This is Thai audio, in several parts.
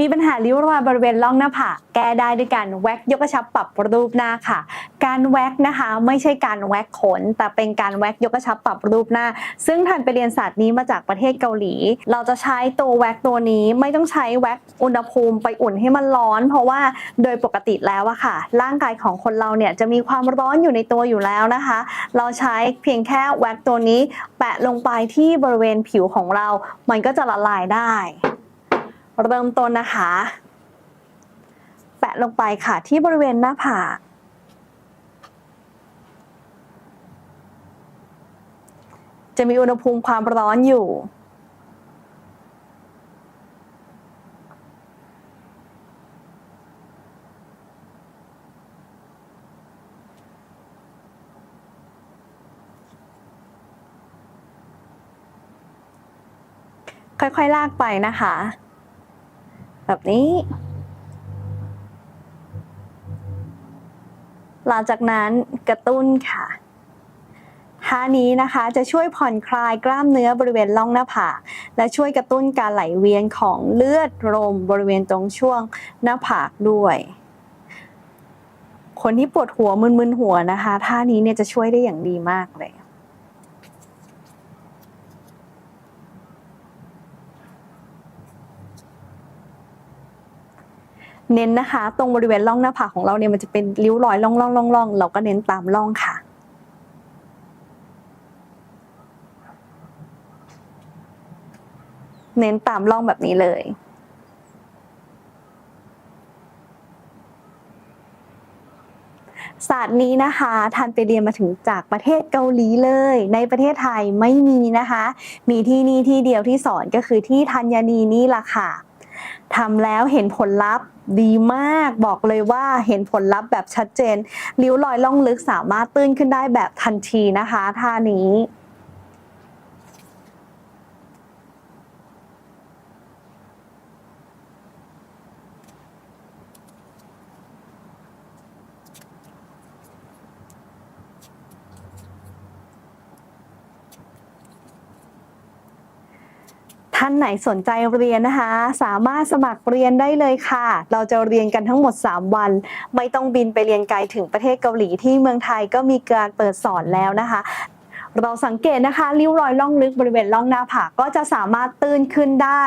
มีปัญหาริ้วรอยบริเวณร่องหน้าผากแก้ได้ด้วยการแว็กยกกระชับปรับรูปหน้าค่ะ การแว็กนะคะไม่ใช่การแว็กขน แต่เป็นการแว็กยกกระชับปรับรูปหน้า ซึ่งทันไปเรียนศาสตร์นี้มาจากประเทศเกาหลี เราจะใช้ตัวแว็กตัวนี้ไม่ต้องใช้แว็กอุณหภูมิไปอุ่นให้มันร้อน เพราะว่าโดยปกติแล้วอะค่ะ ร่างกายของคนเราเนี่ยจะมีความร้อนอยู่ในตัวอยู่แล้วนะคะ เราใช้เพียงแค่แว็กตัวนี้ แปะลงไปที่บริเวณผิวของเรา มันก็จะละลายได้ เริ่มต้นนะคะ แปะลงไปค่ะที่บริเวณหน้าผากจะมีอุณหภูมิความร้อนอยู่ ค่อยๆ ลากไปนะคะ แบบนี้ หลังจากนั้นกระตุ้นค่ะท่านี้นะคะจะช่วยผ่อนคลายกล้ามเนื้อบริเวณล่องหน้าผากและช่วยกระตุ้นการไหลเวียนของเลือดลมบริเวณตรงช่วงหน้าผากด้วย คนที่ปวดหัวมึนๆหัวนะคะท่านี้เนี่ยจะช่วยได้อย่างดีมากเลย เน้นนะคะ ตรงบริเวณร่องหน้าผากของเราเนี่ยมันจะเป็นริ้วรอยร่องร่องร่องร่องเราก็เน้นตามร่องค่ะ เน้นตามร่องแบบนี้เลยศาสตร์นี้นะคะทันไปเรียนมาถึงจากประเทศเกาหลีเลย ในประเทศไทยไม่มีนะคะ มีที่นี่ที่เดียวที่สอนก็คือที่ธัญนีนี่แหละค่ะ ทำแล้วเห็นผลลัพธ์ดีมากบอกเลยว่าเห็นผลลัพธ์แบบชัดเจน ริ้วรอยล่องลึกสามารถตื้นขึ้นได้แบบทันทีนะคะท่านี้ ท่านไหนสนใจเรียนนะคะ สามารถสมัครเรียนได้เลยค่ะ เราจะเรียนกันทั้งหมด 3 วัน ไม่ต้องบินไปเรียนไกลถึงประเทศเกาหลีที่เมืองไทยก็มีการเปิดสอนแล้วนะคะ เราสังเกตนะคะริ้วรอยล่องลึกบริเวณล่องหน้าผากก็จะสามารถตื้นขึ้นได้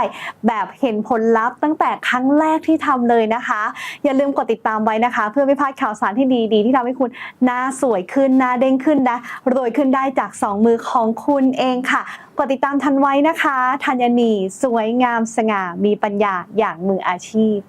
แบบเห็นผลลัพธ์ตั้งแต่ครั้งแรกที่ทำเลยนะคะ อย่าลืมกดติดตามไว้นะคะ เพื่อไม่พลาดข่าวสารที่ดีๆ ที่ทำให้คุณหน้าสวยขึ้นหน้าเด้งขึ้นนะรวยขึ้นได้จาก 2 มือของคุณเองค่ะกดติดตามทันไว้นะคะธัญนีสวยงามสง่ามีปัญญาอย่างมืออาชีพ